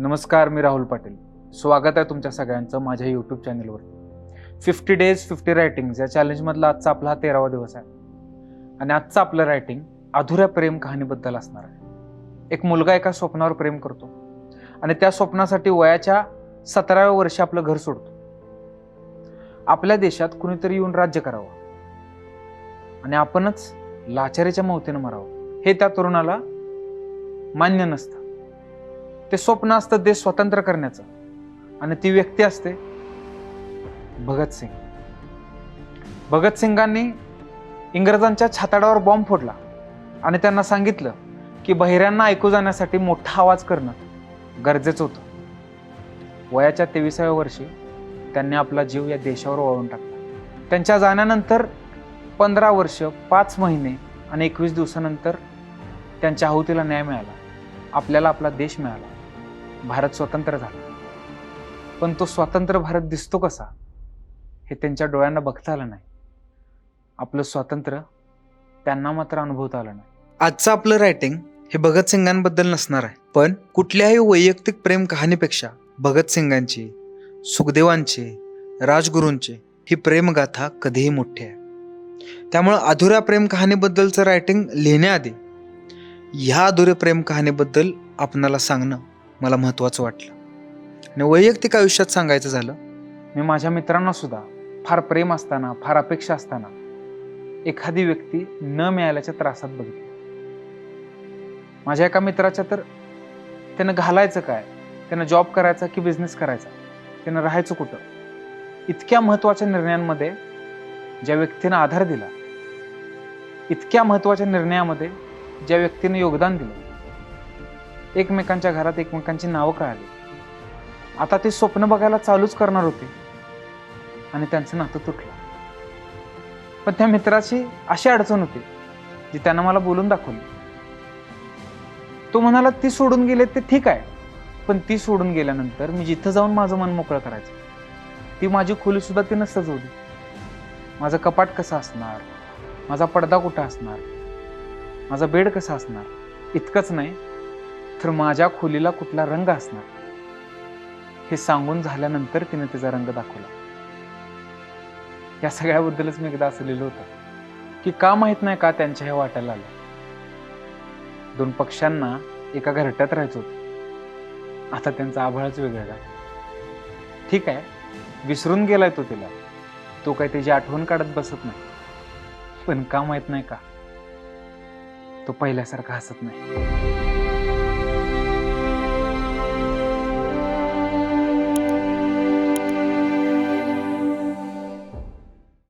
नमस्कार मी राहुल पाटील. स्वागत आहे तुमच्या सगळ्यांचं माझ्या यूट्यूब चॅनलवर फिफ्टी डेज फिफ्टी रायटिंग या चॅलेंजमधला आजचा आपला हा तेरावा दिवस आहे. आणि आजचं आपलं रायटिंग अधुऱ्या प्रेम कहाणीबद्दल असणार आहे. एक मुलगा एका स्वप्नावर प्रेम करतो. आणि त्या स्वप्नासाठी वयाच्या सतराव्या वर्षी आपलं घर सोडतो. आपल्या देशात कुणीतरी येऊन राज्य करावं. आणि आपणच लाचारीच्या मौतीनं मरावं. हे त्या तरुणाला मान्य नसतं. ते स्वप्न असतं देश स्वतंत्र करण्याचं. आणि ती व्यक्ती असते भगतसिंग भगतसिंगांनी इंग्रजांच्या छाताडावर बॉम्ब फोडला. आणि त्यांना सांगितलं की बहिऱ्यांना ऐकू जाण्यासाठी मोठा आवाज करणं गरजेचं होतं. वयाच्या तेविसाव्या वर्षी त्यांनी आपला जीव या देशावर वळून टाकला. त्यांच्या जाण्यानंतर पंधरा वर्ष पाच महिने आणि एकवीस दिवसानंतर त्यांच्या आहुतीला न्याय मिळाला. आपल्याला आपला देश मिळाला. भारत स्वतंत्र झाला. पण तो स्वतंत्र भारत दिसतो कसा हे त्यांच्या डोळ्यांना बघता आलं नाही. आपलं स्वातंत्र्य त्यांना मात्र अनुभवता आलं नाही. आजचं आपलं रायटिंग हे भगतसिंगांबद्दल नसणार आहे पण कुठल्याही वैयक्तिक प्रेम कहाणीपेक्षा भगतसिंगांची सुखदेवांची राजगुरूंची ही प्रेमगाथा कधीही मोठी आहे. त्यामुळं अधुऱ्या प्रेम कहाणीबद्दलचं रायटिंग लिहिण्याआधी ह्या अधुऱ्या प्रेम कहाणीबद्दल आपणाला सांगणं मला महत्त्वाचं वाटलं. आणि वैयक्तिक आयुष्यात सांगायचं झालं मी माझ्या मित्रांना सुद्धा फार प्रेम असताना फार अपेक्षा असताना एखादी व्यक्ती न मिळाल्याच्या त्रासात बघितली. माझ्या एका मित्राच्या तर त्यानं घालायचं काय? त्यानं जॉब करायचा की बिझनेस करायचा? त्यानं राहायचं कुठं? इतक्या महत्त्वाच्या निर्णयांमध्ये ज्या व्यक्तीनं आधार दिला इतक्या महत्त्वाच्या निर्णयामध्ये ज्या व्यक्तीनं योगदान दिलं एकमेकांच्या घरात एकमेकांची नावं कळाली. आता ते स्वप्न बघायला चालूच करणार होते. आणि त्यांचं नातं तुटलं. पण त्या मित्राची अशी अडचण होती जी त्यानं मला बोलून दाखवली. तो म्हणाला ती सोडून गेले ते ठीक आहे. पण ती सोडून गेल्यानंतर मी जिथं जाऊन माझं मन मोकळं करायचं ती माझी खोली सुद्धा तिनं सजवली. माझं कपाट कसं असणार? माझा पडदा कुठं असणार? माझा बेड कसा असणार? इतकंच नाही तर माझ्या खोलीला कुठला रंग असणार? हे सांगून झाल्यानंतर तिने तिचा रंग दाखवला. या सगळ्याबद्दलच मी एकदा असं लिहिलं होतं की का माहीत नाही का त्यांच्या हे वाटायला आलं? दोन पक्ष्यांना एका घरट्यात राहायचं होतं. आता त्यांचा आभाळच वेगळा झाला. ठीक आहे विसरून गेलाय तो तिला. तो काही त्याची आठवण काढत बसत नाही. पण का माहीत नाही का? तो पहिल्यासारखा हसत नाही.